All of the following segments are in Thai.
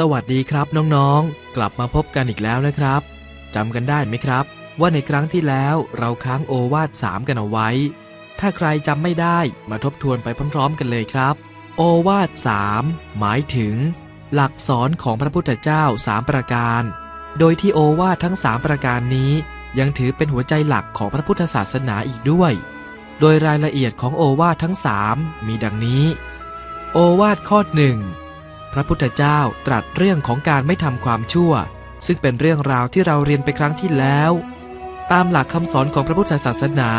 สวัสดีครับน้องๆ กลับมาพบกันอีกแล้วนะครับจำกันได้ไหมครับ ว่าในครั้งที่แล้วเราค้างโอวาทสามกันเอาไว้ ถ้าใครจำไม่ได้มาทบทวนไปพร้อม ๆ กันเลยครับ โอวาทสามหมายถึง หลักสอนของพระพุทธเจ้าสามประการ โดยที่โอวาททั้งสามประการนี้ ยังถือเป็นหัวใจหลักของพระพุทธศาสนาอีกด้วย โดยรายละเอียดของโอวาททั้งสามมีดังนี้ โอวาทข้อหนึ่ง ระพุทธเจ้าตรัสเรื่องของการไม่ทำความชั่ว ซึ่งเป็นเรื่องราวที่เราเรียนไปครั้งที่แล้ว ตามหลักคำสอนของพระพุทธศาสนา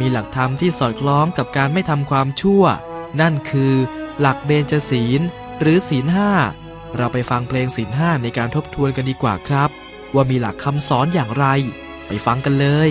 มีหลักธรรมที่สอดคล้องกับการไม่ทำความชั่ว นั่นคือ หลักเบญจศีล หรือศีลห้าเราไปฟังเพลงศีลห้าในการทบทวนกันดีกว่าครับ ว่ามีหลักคำสอนอย่างไร ไปฟังกันเลย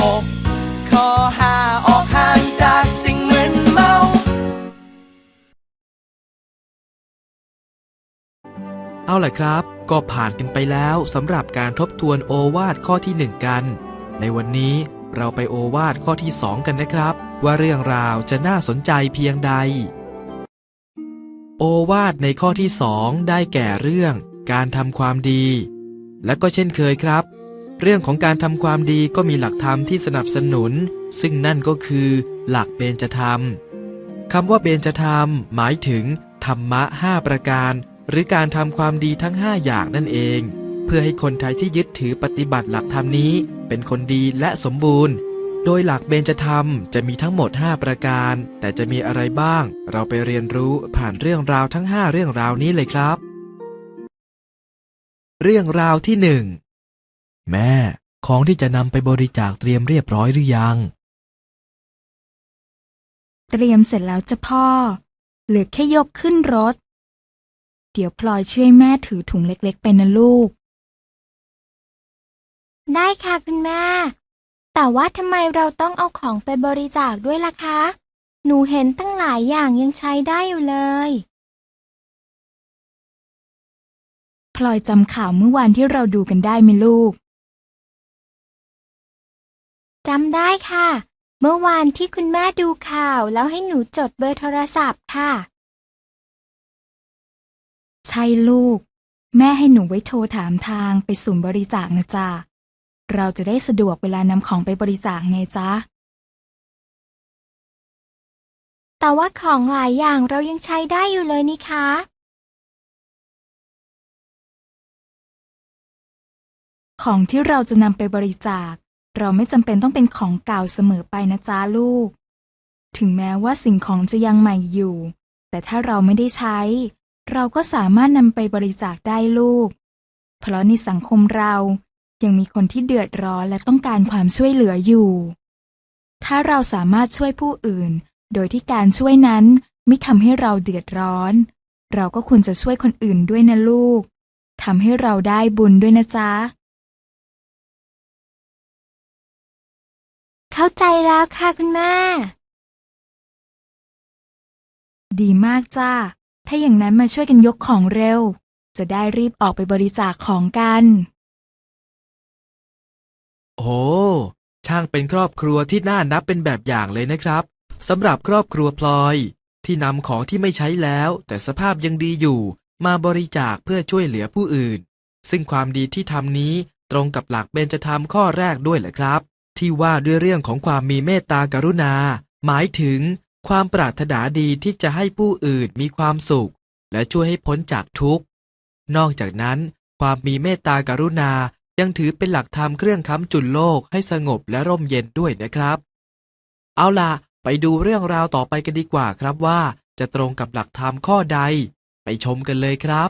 ก เอาล่ะครับ ก็ผ่านกันไปแล้วสำหรับการทบทวนโอวาทข้อที่หนึ่งกัน ในวันนี้เราไปโอวาทข้อที่สองกันนะครับ ว่าเรื่องราวจะน่าสนใจเพียงใด โอวาทในข้อที่สองได้แก่เรื่อง การทำความดี และก็เช่นเคยครับ เรื่องของการทำความดีก็มีหลักธรรมที่สนับสนุน ซึ่งนั่นก็คือ หลักเบญจธรรมคำว่าเบญจธรรม หมายถึงธรรมะห้าประการ หรือการทำความดีทั้ง 5 อย่างนั่นเอง เพื่อให้คนไทยที่ยึดถือปฏิบัติหลักธรรมนี้ เป็นคนดีและสมบูรณ์ โดยหลักเบญจธรรมจะมีทั้งหมด 5 ประการ แต่จะมีอะไรบ้าง เราไปเรียนรู้ผ่านเรื่องราวทั้ง 5 เรื่องราวนี้เลยครับ เรื่องราวที่หนึ่งแม่ ของที่จะนำไปบริจาคเตรียมเรียบร้อยหรือยัง เตรียมเสร็จแล้วจ้ะพ่อ เหลือแค่ยกขึ้นรถ เดี๋ยวพลอยช่วยแม่ถือถุงเล็กๆ ไปนะลูก ได้ค่ะคุณแม่ แต่ว่าทำไมเราต้องเอาของไปบริจาคด้วยล่ะคะ หนูเห็นตั้งหลายอย่างยังใช้ได้อยู่เลย พลอยจำข่าวเมื่อวานที่เราดูกันได้ไหมลูก จำได้ค่ะ เมื่อวานที่คุณแม่ดูข่าวแล้วให้หนูจดเบอร์โทรศัพท์ค่ะ ใช่ลูก แม่ให้หนูไว้โทรถามทางไปศูนย์บริจาคนะจ๊ะเราจะได้สะดวกเวลานำของไปบริจาคไงจ๊ะ แต่ว่าของหลายอย่างเรายังใช้ได้อยู่เลยนี่คะ ของที่เราจะนำไปบริจาค เราไม่จำเป็นต้องเป็นของเก่าเสมอไปนะจ๊ะลูก ถึงแม้ว่าสิ่งของจะยังใหม่อยู่ แต่ถ้าเราไม่ได้ใช้ เราก็สามารถนำไปบริจาคได้ลูก เพราะในสังคมเรายังมีคนที่เดือดร้อนและต้องการความช่วยเหลืออยู่ ถ้าเราสามารถช่วยผู้อื่น โดยที่การช่วยนั้นไม่ทำให้เราเดือดร้อน เราก็ควรจะช่วยคนอื่นด้วยนะลูกทำให้เราได้บุญด้วยนะจ๊ะ เข้าใจแล้วค่ะคุณแม่ ดีมากจ้า ถ้าอย่างนั้นมาช่วยกันยกของเร็ว จะได้รีบออกไปบริจาคของกัน โอ้ ช่างเป็นครอบครัวที่น่านับเป็นแบบอย่างเลยนะครับสำหรับครอบครัวพลอย ที่นำของที่ไม่ใช้แล้ว แต่สภาพยังดีอยู่ มาบริจาคเพื่อช่วยเหลือผู้อื่น ซึ่งความดีที่ทำนี้ตรงกับหลักเบญจธรรมข้อแรกด้วยแหละครับ ที่ว่าด้วยเรื่องของความมีเมตตากรุณา หมายถึง ความปรารถนาดีที่จะให้ผู้อื่นมีความสุข และช่วยให้พ้นจากทุกข์ นอกจากนั้น ความมีเมตตากรุณายังถือเป็นหลักธรรมเครื่องค้ำจุนโลกให้สงบและร่มเย็นด้วยนะครับ เอาล่ะ ไปดูเรื่องราวต่อไปกันดีกว่าครับว่า จะตรงกับหลักธรรมข้อใด ไปชมกันเลยครับ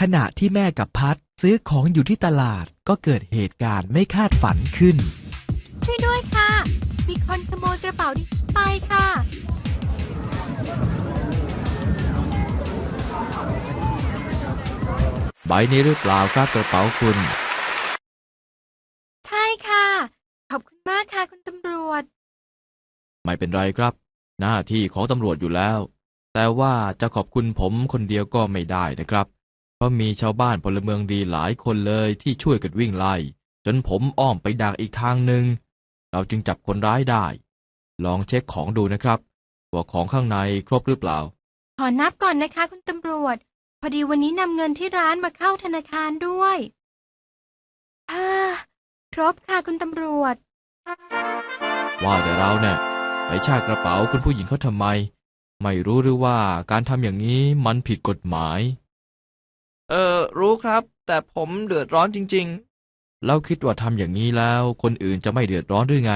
ขณะที่แม่กับพัดซื้อของอยู่ที่ตลาดก็เกิดเหตุการณ์ไม่คาดฝันขึ้น ช่วยด้วยค่ะ มีคนขโมยกระเป๋าดิฉันไปค่ะ ใบนี้หรือเปล่าครับกระเป๋าคุณ ใช่ค่ะ ขอบคุณมากค่ะคุณตำรวจ ไม่เป็นไรครับ หน้าที่ของตำรวจอยู่แล้ว แต่ว่าจะขอบคุณผมคนเดียวก็ไม่ได้นะครับ เพราะมีชาวบ้านพลเมืองดีหลายคนเลยที่ช่วยกันวิ่งไล่ จนผมอ้อมไปดักอีกทางหนึ่ง เราจึงจับคนร้ายได้ ลองเช็คของดูนะครับว่าของข้างในครบหรือเปล่า ขอนับก่อนนะคะ คุณตำรวจ พอดีวันนี้นำเงินที่ร้านมาเข้าธนาคารด้วยฮ่าครบค่ะคุณตำรวจ ว่าแต่เราเนี่ยไปชากระเป๋าคุณผู้หญิงเขาทำไม ไม่รู้หรือว่าการทำอย่างนี้มันผิดกฎหมาย เออรู้ครับ แต่ผมเดือดร้อนจริง แล้วคิดว่าทำอย่างนี้แล้ว คนอื่นจะไม่เดือดร้อนหรือไง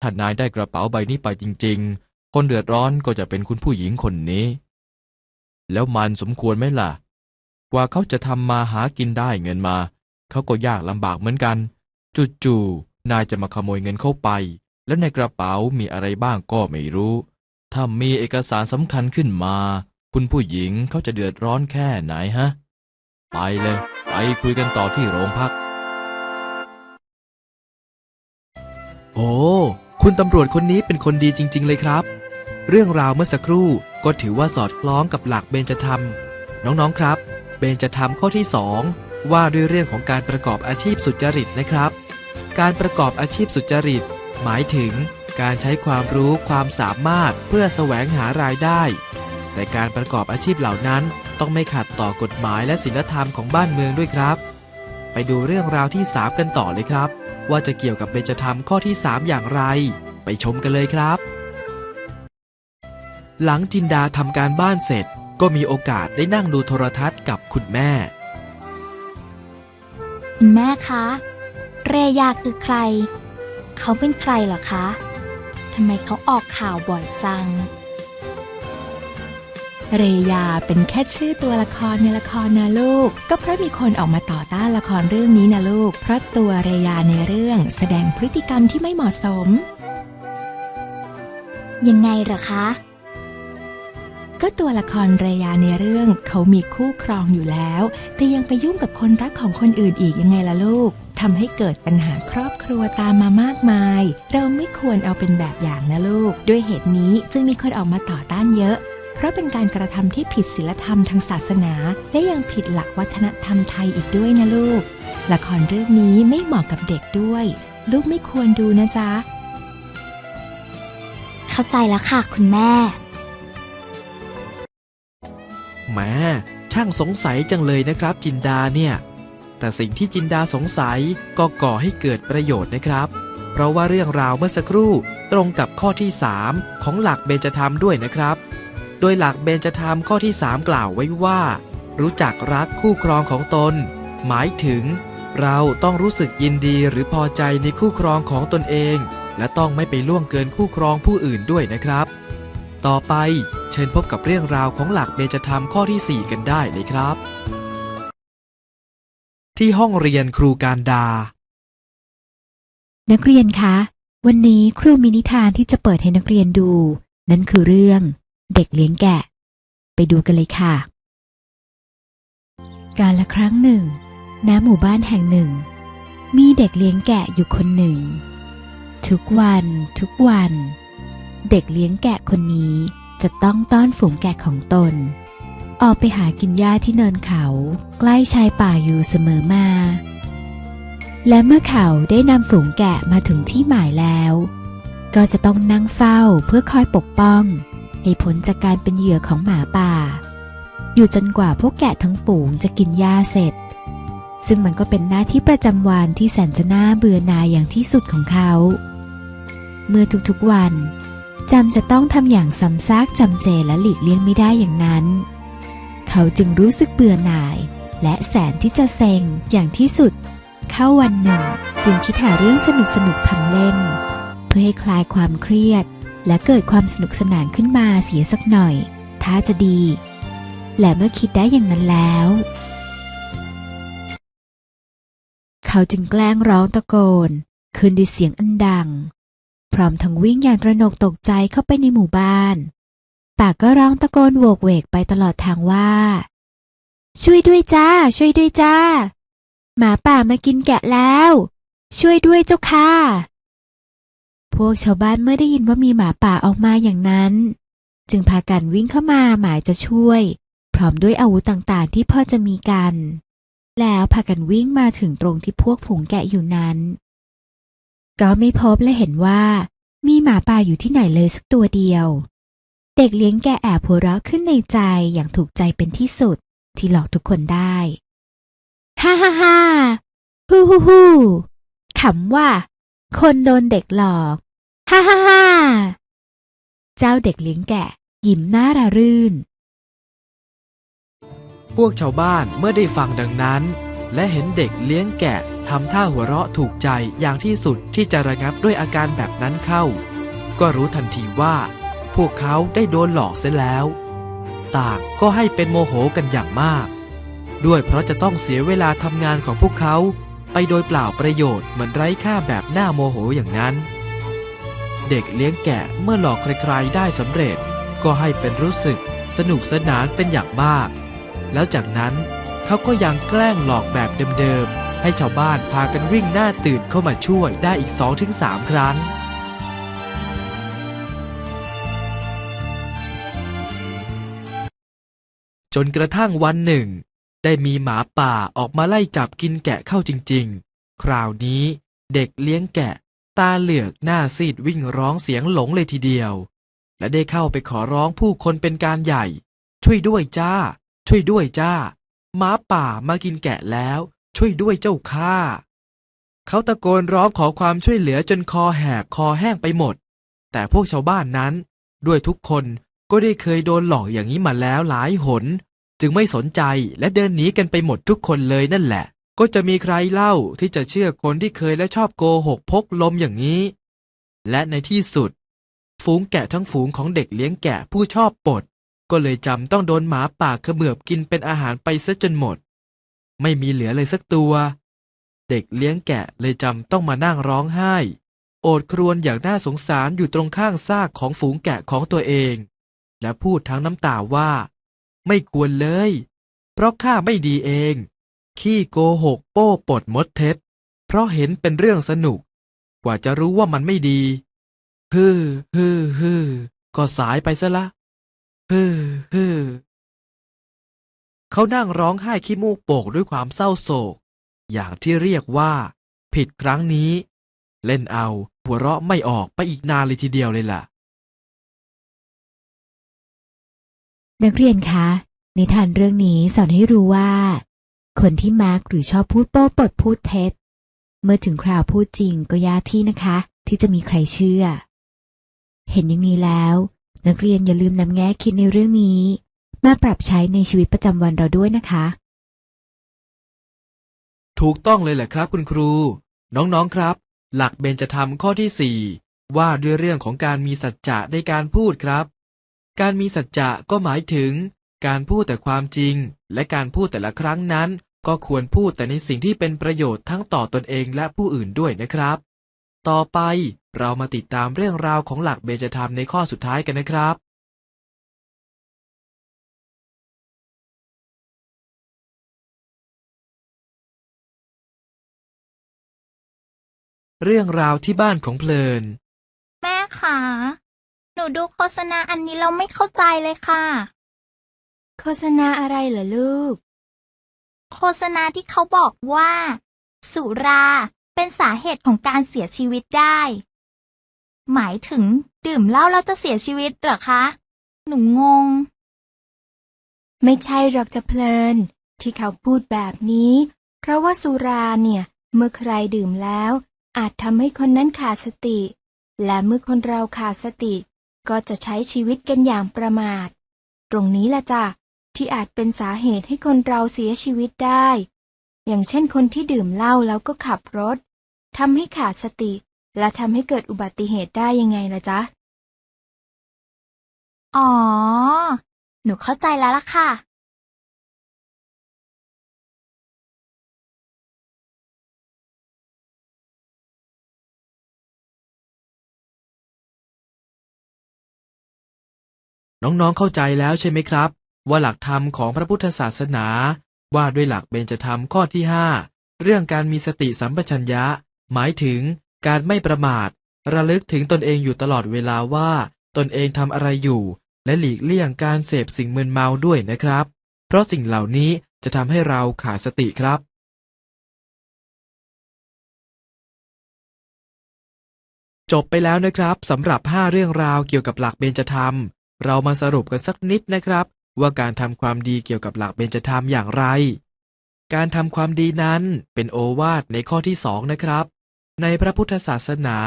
ถ้านายได้กระเป๋าใบนี้ไปจริง ๆ คนเดือดร้อนก็จะเป็นคุณผู้หญิงคนนี้ แล้วมันสมควรไหมล่ะ กว่าเขาจะทำมาหากินได้เงินมา เขาก็ยากลำบากเหมือนกัน จู่ๆนายจะมาขโมยเงินเข้าไป แล้วในกระเป๋ามีอะไรบ้างก็ไม่รู้ ถ้ามีเอกสารสำคัญขึ้นมา คุณผู้หญิงเขาจะเดือดร้อนแค่ไหนฮะ ไปเลย ไปคุยกันต่อที่โรงพัก โอ้ คุณตำรวจคนนี้เป็นคนดีจริง ๆ เลยครับ เรื่องราวเมื่อสักครู่ก็ถือว่าสอดคล้องกับหลักเบญจธรรม น้องๆครับ เบญจธรรมข้อที่ 2 ว่าด้วยเรื่องของการประกอบอาชีพสุจริตนะครับ การประกอบอาชีพสุจริต หมายถึงการใช้ความรู้ความสามารถเพื่อแสวงหารายได้ แต่การประกอบอาชีพเหล่านั้นต้องไม่ขัดต่อกฎหมายและศีลธรรมของบ้านเมืองด้วยครับ ไปดูเรื่องราวที่ 3 กันต่อเลยครับ ว่าจะเกี่ยวกับเบญจธรรมข้อที่ 3 อย่างไร ไปชมกันเลยครับ หลังจินดาทำการบ้านเสร็จ ก็มีโอกาสได้นั่งดูโทรทัศน์กับคุณแม่ คุณแม่คะ เรยาคือใคร เขาเป็นใครเหรอคะทำไมเขาออกข่าวบ่อยจัง เรยาเป็นแค่ชื่อตัวละครในละครนะลูก ก็เพราะมีคนออกมาต่อต้านละครเรื่องนี้นะลูก เพราะตัวเรยาในเรื่องแสดงพฤติกรรมที่ไม่เหมาะสม ยังไงเหรอคะ ก็ตัวละครเรยาในเรื่องเขามีคู่ครองอยู่แล้ว แต่ยังไปยุ่งกับคนรักของคนอื่นอีกยังไงล่ะลูกทำให้เกิดปัญหาครอบครัวตามมามากมาย เราไม่ควรเอาเป็นแบบอย่างนะลูก ด้วยเหตุนี้จึงมีคนออกมาต่อต้านเยอะ เพราะเป็นการกระทำที่ผิดศีลธรรมทางศาสนา และยังผิดหลักวัฒนธรรมไทยอีกด้วยนะลูก ละครเรื่องนี้ไม่เหมาะกับเด็กด้วย ลูกไม่ควรดูนะจ๊ะ เข้าใจแล้วค่ะคุณแม่แหมช่างสงสัยจังเลยนะครับจินดาเนี่ย แต่สิ่งที่จินดาสงสัยก็ก่อให้เกิดประโยชน์นะครับ เพราะว่าเรื่องราวเมื่อสักครู่ตรงกับข้อที่ 3 ของหลักเบญจธรรมด้วยนะครับ โดยหลักเบญจธรรมข้อที่ 3 กล่าวไว้ว่า รู้จักรักคู่ครองของตน หมายถึง เราต้องรู้สึกยินดีหรือพอใจในคู่ครองของตนเอง และต้องไม่ไปล่วงเกินคู่ครองผู้อื่นด้วยนะครับ ต่อไปเชิญพบกับเรื่องราวของหลักเบญจธรรมข้อที่ 4 กันได้เลยครับ ที่ห้องเรียนครูการดา นักเรียนคะ วันนี้ครูมีนิทานที่จะเปิดให้นักเรียนดู นั่นคือเรื่อง เด็กเลี้ยงแกะ ไปดูกันเลยค่ะ การละครั้งหนึ่งณหมู่บ้านแห่งหนึ่ง มีเด็กเลี้ยงแกะอยู่คนหนึ่ง ทุกวันทุกวัน เด็กเลี้ยงแกะคนนี้จะต้องต้อนฝูงแกะของตน ออกไปหากินหญ้าที่เนินเขาใกล้ชายป่าอยู่เสมอมา และเมื่อเขาได้นำฝูงแกะมาถึงที่หมายแล้ว ก็จะต้องนั่งเฝ้าเพื่อคอยปกป้อง ให้พ้นจากการเป็นเหยื่อของหมาป่า อยู่จนกว่าพวกแกะทั้งฝูงจะกินหญ้าเสร็จ ซึ่งมันก็เป็นหน้าที่ประจำวันที่แสนจะน่าเบื่อหน่ายอย่างที่สุดของเขา เมื่อทุกๆวันจำจะต้องทำอย่างซ้ำซากจำเจและหลีกเลี่ยงไม่ได้อย่างนั้น เขาจึงรู้สึกเบื่อหน่าย และแสนที่จะเซ็งอย่างที่สุด เข้าวันหนึ่ง จึงคิดหาเรื่องสนุกสนุกๆทำเล่น เพื่อให้คลายความเครียด และเกิดความสนุกสนานขึ้นมาเสียสักหน่อย ถ้าจะดี และเมื่อคิดได้อย่างนั้นแล้ว เขาจึงแกล้งร้องตะโกนขึ้นด้วยเสียงอันดัง พร้อมทั้งวิ่งอย่างระหนกตกใจเข้าไปในหมู่บ้าน ปากก็ร้องตะโกนโวกเวกไปตลอดทางว่า ช่วยด้วยจ้า ช่วยด้วยจ้า หมาป่ามากินแกะแล้ว ช่วยด้วยเจ้าค่ะ พวกชาวบ้านเมื่อได้ยินว่ามีหมาป่าออกมาอย่างนั้น จึงพากันวิ่งเข้ามาหมายจะช่วย พร้อมด้วยอาวุธต่างๆที่พ่อจะมีกัน แล้วพากันวิ่งมาถึงตรงที่พวกฝูงแกะอยู่นั้น ก็ไม่พบและเห็นว่า มีหมาป่าอยู่ที่ไหนเลยสักตัวเดียว เด็กเลี้ยงแกะแอบหัวเราะขึ้นในใจอย่างถูกใจเป็นที่สุดที่หลอกทุกคนได้ฮ่าฮ่าฮ่าฮู้ฮู้ฮู้ขำว่า คนโดนเด็กหลอก ฮ่าฮ่าฮ่าเจ้าเด็กเลี้ยงแกะ ยิ้มหน้าระรื่น พวกชาวบ้านเมื่อได้ฟังดังนั้น และเห็นเด็กเลี้ยงแกะทำท่าหัวเราะถูกใจอย่างที่สุดที่จะระงับด้วยอาการแบบนั้นเข้า ก็รู้ทันทีว่า พวกเขาได้โดนหลอกเสียแล้ว ต่างก็ให้เป็นโมโหกันอย่างมาก ด้วยเพราะจะต้องเสียเวลาทำงานของพวกเขา ไปโดยเปล่าประโยชน์เหมือนไร้ค่าแบบหน้าโมโหอย่างนั้น เด็กเลี้ยงแกะเมื่อหลอกใครๆได้สำเร็จ ก็ให้เป็นรู้สึกสนุกสนานเป็นอย่างมาก แล้วจากนั้นเขาก็ยังแกล้งหลอกแบบเดิมๆ ให้ชาวบ้านพากันวิ่งหน้าตื่นเข้ามาช่วยได้อีก 2-3 ครั้ง จนกระทั่งวันหนึ่ง ได้มีหมาป่าออกมาไล่จับกินแกะเข้าจริงๆ คราวนี้เด็กเลี้ยงแกะ ตาเหลือกหน้าซีดวิ่งร้องเสียงหลงเลยทีเดียว และได้เข้าไปขอร้องผู้คนเป็นการใหญ่ ช่วยด้วยจ้า ช่วยด้วยจ้าหมาป่ามากินแกะแล้ว ช่วยด้วยเจ้าข้าเขาตะโกนร้องขอความช่วยเหลือจนคอแหบคอแห้งไปหมด แต่พวกชาวบ้านนั้น ด้วยทุกคนก็ได้เคยโดนหลอกอย่างนี้มาแล้วหลายหน จึงไม่สนใจและเดินหนีกันไปหมดทุกคนเลยนั่นแหละ ก็จะมีใครเล่าที่จะเชื่อคนที่เคยและชอบโกหกพกลมอย่างนี้ และในที่สุด ฝูงแกะทั้งฝูงของเด็กเลี้ยงแกะผู้ชอบปด ก็เลยจำต้องโดนหมาป่าเขมือบกินเป็นอาหารไปซะจนหมด ไม่มีเหลือเลยสักตัว เด็กเลี้ยงแกะเลยจำต้องมานั่งร้องไห้ โอดครวญอย่างน่าสงสารอยู่ตรงข้างซากของฝูงแกะของตัวเอง และพูดทั้งน้ำตาว่า ไม่ควรเลย เพราะข้าไม่ดีเอง ขี้โกหกโป้ปดมดเท็จ เพราะเห็นเป็นเรื่องสนุก กว่าจะรู้ว่ามันไม่ดีฮือฮือฮือก็สายไปซะละฮือฮือเขานั่งร้องไห้ขี้มูกโป่งด้วยความเศร้าโศก อย่างที่เรียกว่า ผิดครั้งนี้ เล่นเอาหัวเราะไม่ออกไปอีกนานเลยทีเดียวเลยล่ะ นักเรียนคะ นิทานเรื่องนี้สอนให้รู้ว่า คนที่มักหรือชอบพูดโป้ปดพูดเท็จ เมื่อถึงคราวพูดจริงก็ยากที่นะคะ ที่จะมีใครเชื่อ เห็นอย่างนี้แล้ว นักเรียนอย่าลืมนำแง่คิดในเรื่องนี้ มาปรับใช้ในชีวิตประจำวันเราด้วยนะคะ ถูกต้องเลยแหละครับคุณครู น้องๆครับ หลักเบญจธรรมข้อที่สี่ว่าด้วยเรื่องของการมีสัจจะในการพูดครับ การมีสัจจะก็หมายถึง การพูดแต่ความจริง และการพูดแต่ละครั้งนั้น ก็ควรพูดแต่ในสิ่งที่เป็นประโยชน์ทั้งต่อตนเองและผู้อื่นด้วยนะครับ ต่อไปเรามาติดตามเรื่องราวของหลักเบญจธรรมในข้อสุดท้ายกันนะครับ เรื่องราวที่บ้านของเพลิน แม่คะหนูดูโฆษณาอันนี้เราไม่เข้าใจเลยค่ะ โฆษณาอะไรเหรอลูก โฆษณาที่เขาบอกว่า สุราเป็นสาเหตุของการเสียชีวิตได้ หมายถึง ดื่มเหล้าแล้วจะเสียชีวิตเหรอคะ หนูงง ไม่ใช่หรอกจะเพลิน ที่เขาพูดแบบนี้ เพราะว่าสุราเนี่ย เมื่อใครดื่มแล้ว อาจทำให้คนนั้นขาดสติ และเมื่อคนเราขาดสติ ก็จะใช้ชีวิตกันอย่างประมาท ตรงนี้แหละจ้ะ ที่อาจเป็นสาเหตุให้คนเราเสียชีวิตได้ อย่างเช่นคนที่ดื่มเหล้าแล้วก็ขับรถทำให้ขาดสติ และทำให้เกิดอุบัติเหตุได้ยังไงล่ะจ๊ะ อ๋อ หนูเข้าใจแล้วล่ะค่ะ น้องๆเข้าใจแล้วใช่ไหมครับ ว่าหลักธรรมของพระพุทธศาสนา ว่าด้วยหลักเบญจธรรมข้อที่5เรื่องการมีสติสัมปชัญญะ หมายถึงการไม่ประมาท ระลึกถึงตนเองอยู่ตลอดเวลาว่า ตนเองทำอะไรอยู่ และหลีกเลี่ยงการเสพสิ่งมึนเมาด้วยนะครับ เพราะสิ่งเหล่านี้จะทำให้เราขาดสติครับจบไปแล้วนะครับสำหรับ 5 เรื่องราวเกี่ยวกับหลักเบญจธรรม เรามาสรุปกันสักนิดนะครับ ว่าการทำความดีเกี่ยวกับหลักเบญจธรรมอย่างไร การทำความดีนั้นเป็นโอวาทในข้อที่สองนะครับ ในพระพุทธศาสนา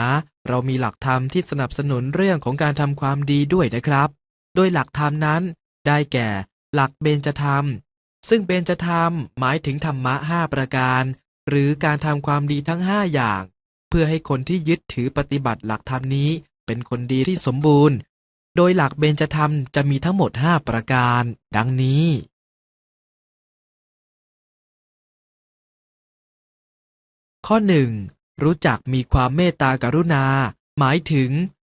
เรามีหลักธรรมที่สนับสนุนเรื่องของการทำความดีด้วยนะครับ โดยหลักธรรมนั้น ได้แก่หลักเบญจธรรม ซึ่งเบญจธรรมหมายถึงธรรมะห้าประการ หรือการทำความดีทั้งห้าอย่าง เพื่อให้คนที่ยึดถือปฏิบัติหลักธรรมนี้ เป็นคนดีที่สมบูรณ์ โดยหลักเบญจธรรมจะมีทั้งหมด5ประการ ดังนี้ข้อ 1. รู้จักมีความเมตตากรุณา หมายถึง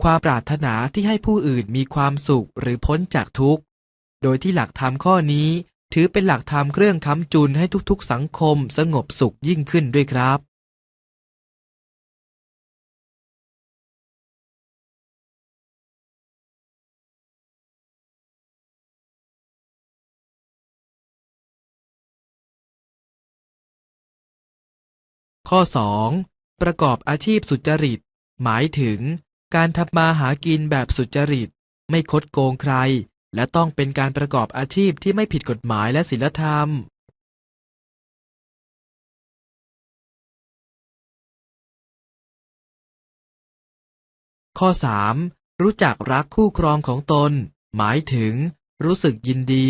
ความปรารถนาที่ให้ผู้อื่นมีความสุขหรือพ้นจากทุกข์ โดยที่หลักธรรมข้อนี้ ถือเป็นหลักธรรมเครื่องค้ำจุนให้ทุกๆสังคมสงบสุขยิ่งขึ้นด้วยครับ ข้อ 2. ประกอบอาชีพสุจริต หมายถึง การทำมาหากินแบบสุจริต ไม่คดโกงใคร และต้องเป็นการประกอบอาชีพที่ไม่ผิดกฎหมายและศีลธรรม ข้อ 3. รู้จักรักคู่ครองของตน หมายถึง รู้สึกยินดี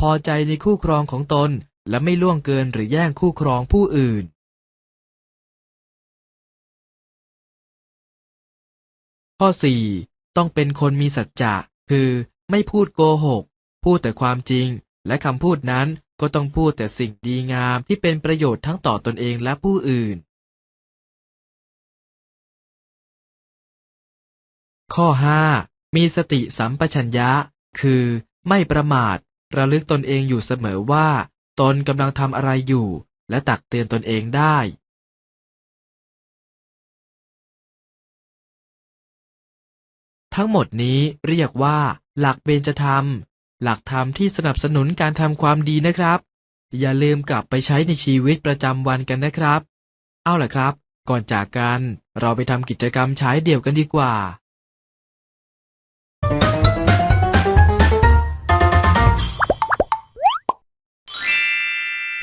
พอใจในคู่ครองของตน และไม่ล่วงเกินหรือแย่งคู่ครองผู้อื่น ข้อ 4. ต้องเป็นคนมีสัจจะ คือไม่พูดโกหก พูดแต่ความจริง และคำพูดนั้นก็ต้องพูดแต่สิ่งดีงามที่เป็นประโยชน์ทั้งต่อตนเองและผู้อื่น ข้อ 5. มีสติสัมปชัญญะ คือ ไม่ประมาท ระลึกตนเองอยู่เสมอว่า ตนกำลังทำอะไรอยู่ และตักเตือนตนเองได้ ทั้งหมดนี้เรียกว่า หลักเบญจธรรม หลักธรรมที่สนับสนุนการทำความดีนะครับ อย่าลืมกลับไปใช้ในชีวิตประจำวันกันนะครับ เอาล่ะครับ ก่อนจากกัน เราไปทำกิจกรรมใช้เดี่ยวกันดีกว่า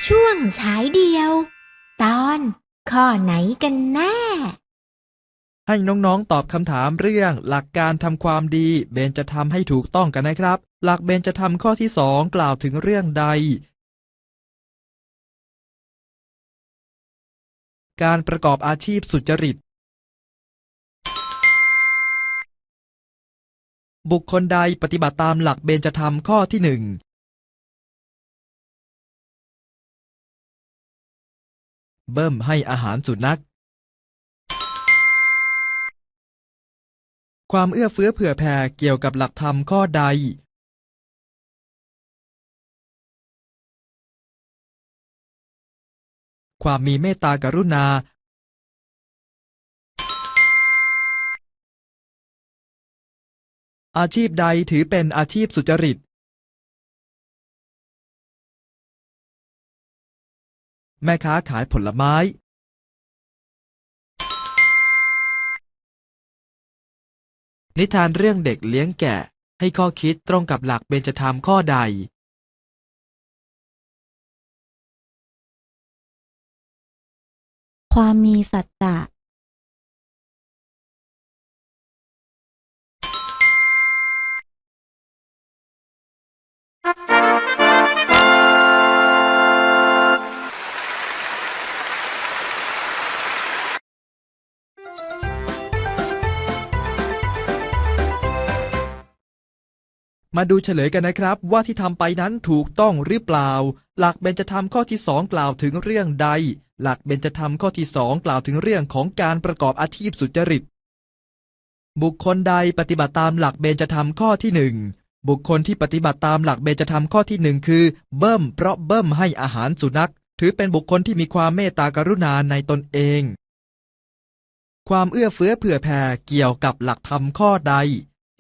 ช่วงฉายเดียว ตอนข้อไหนกันแน่ ให้น้องๆตอบคำถามเรื่อง หลักการทำความดีเบญจะทำให้ถูกต้องกันนะครับ หลักเบญจะทำข้อที่สองกล่าวถึงเรื่องใด การประกอบอาชีพสุจริต บุคคลใดปฏิบัติตามหลักเบญจะธรรมข้อที่หนึ่งเบิ้มให้อาหารสุนัข ความเอื้อเฟื้อเผื่อแผ่เกี่ยวกับหลักธรรมข้อใด ความมีเมตตากรุณา อาชีพใดถือเป็นอาชีพสุจริต แม่ค้าขายผลไม้ นิทานเรื่องเด็กเลี้ยงแกะ ให้ข้อคิดตรงกับหลักเบญจธรรมข้อใด ความมีสัจจะ มาดูเฉลยกันนะครับ ว่าที่ทำไปนั้นถูกต้องหรือเปล่า หลักเบญจธรรมข้อที่สองกล่าวถึงเรื่องใด หลักเบญจธรรมข้อที่สองกล่าวถึงเรื่องของการประกอบอาชีพสุจริต บุคคลใดปฏิบัติตามหลักเบญจธรรมข้อที่หนึ่งบุคคลที่ปฏิบัติตามหลักเบญจธรรมข้อที่หนึ่งคือ เบิ้มเพราะเบิ้มให้อาหารสุนัข ถือเป็นบุคคลที่มีความเมตตากรุณาในตนเอง ความเอื้อเฟื้อเผื่อแผ่เกี่ยวกับหลักธรรมข้อใด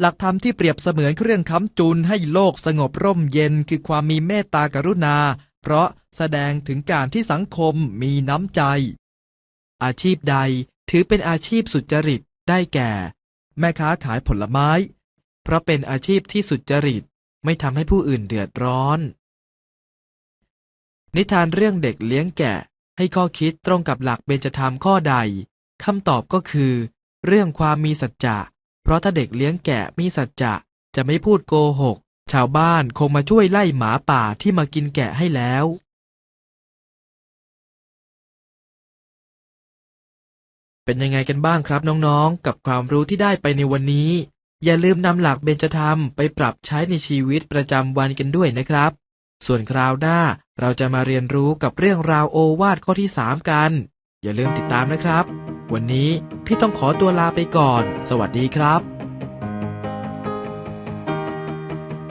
หลักธรรมที่เปรียบเสมือนเครื่องค้ำจุนให้โลกสงบร่มเย็นคือความมีเมตตากรุณา เพราะแสดงถึงการที่สังคมมีน้ำใจ อาชีพใดถือเป็นอาชีพสุจริตได้แก่ แม่ค้าขายผลไม้ เพราะเป็นอาชีพที่สุจริตไม่ทำให้ผู้อื่นเดือดร้อน นิทานเรื่องเด็กเลี้ยงแกะ ให้ข้อคิดตรงกับหลักเบญจธรรมข้อใดคำตอบก็คือ เรื่องความมีสัจจะ เพราะถ้าเด็กเลี้ยงแกะมีสัจจะจะไม่พูดโกหก ชาวบ้านคงมาช่วยไล่หมาป่าที่มากินแกะให้แล้ว เป็นยังไงกันบ้างครับน้องๆ กับความรู้ที่ได้ไปในวันนี้ อย่าลืมนำหลักเบญจธรรมไปปรับใช้ในชีวิตประจำวันกันด้วยนะครับ ส่วนคราวหน้าเราจะมาเรียนรู้กับเรื่องราวโอวาทข้อที่ 3 กัน อย่าลืมติดตามนะครับ วันนี้ พี่ต้องขอตัวลาไปก่อน สวัสดีครับ